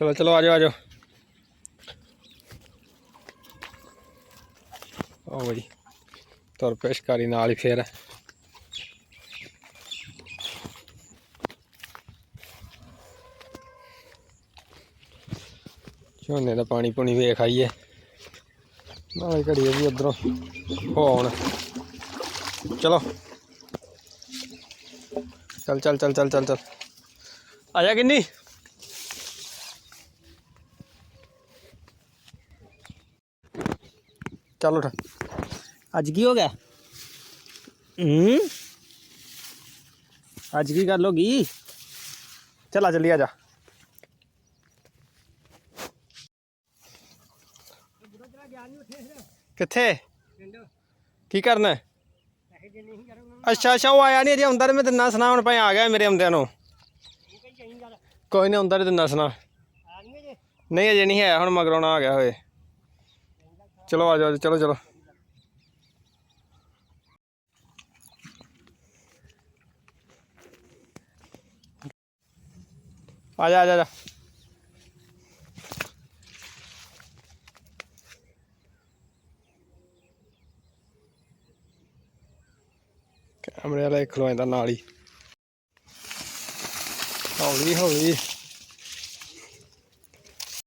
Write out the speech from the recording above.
ਚਲੋ ਚਲੋ, ਆ ਆਜੋ ਆਜੋ ਉਹ ਬਈ, ਤੁਰ ਪਏ ਨਾਲ ਹੀ ਫੇਰ। ਝੋਨੇ ਦਾ ਪਾਣੀ ਪੁਣੀ ਵੇਖ ਆਈਏ। ਨਾਲੇ ਘੜੀ ਵੀ ਉਧਰੋਂ। ਹੋਣ। ਚਲੋ। ਚੱਲ ਚੱਲ ਚੱਲ ਚੱਲ ਚੱਲ ਚੱਲ। ਆ ਜਾ, ਕਿੰਨੀ? ਚੱਲ ਉੱਠ। ਅੱਜ ਕੀ ਹੋ ਗਿਆ? ਹੂੰ? ਅੱਜ ਕੀ ਗੱਲ ਹੋ ਗਈ? ਚਲਾ ਚੱਲੀ ਆ ਜਾ। ਕਿੱਥੇ? ਕੀ ਕਰਨਾ? ਅੱਛਾ ਅੱਛਾ, ਉਹ ਆਇਆ ਨਹੀਂ ਅਜੇ ਹੁੰਦਾ ਤੇ ਮੈਂ ਤੈਨੂੰ ਸੁਣਾ, ਹੁਣ ਭਾਈ ਆ ਗਿਆ ਮੇਰੇ ਆਉਂਦਿਆਂ ਨੂੰ। ਕੋਈ ਨਹੀਂ ਹੁੰਦਾ ਤੇ ਤੈਨੂੰ ਸੁਣਾ। ਨਹੀਂ, ਅਜੇ ਨਹੀਂ ਹੈ ਹੁਣ ਮਗਰੋਂ ਆ ਗਿਆ ਹੋਏ। ਚਲੋ ਆ ਜਾਓ ਚਲੋ ਚਲੋ। ਆ ਜਾ ਆ ਜਾ, ਕੈਮਰੇ ਵਾਲਾ ਇੱਕ ਨਾਲ ਹੀ। ਹੌਲੀ ਹੌਲੀ।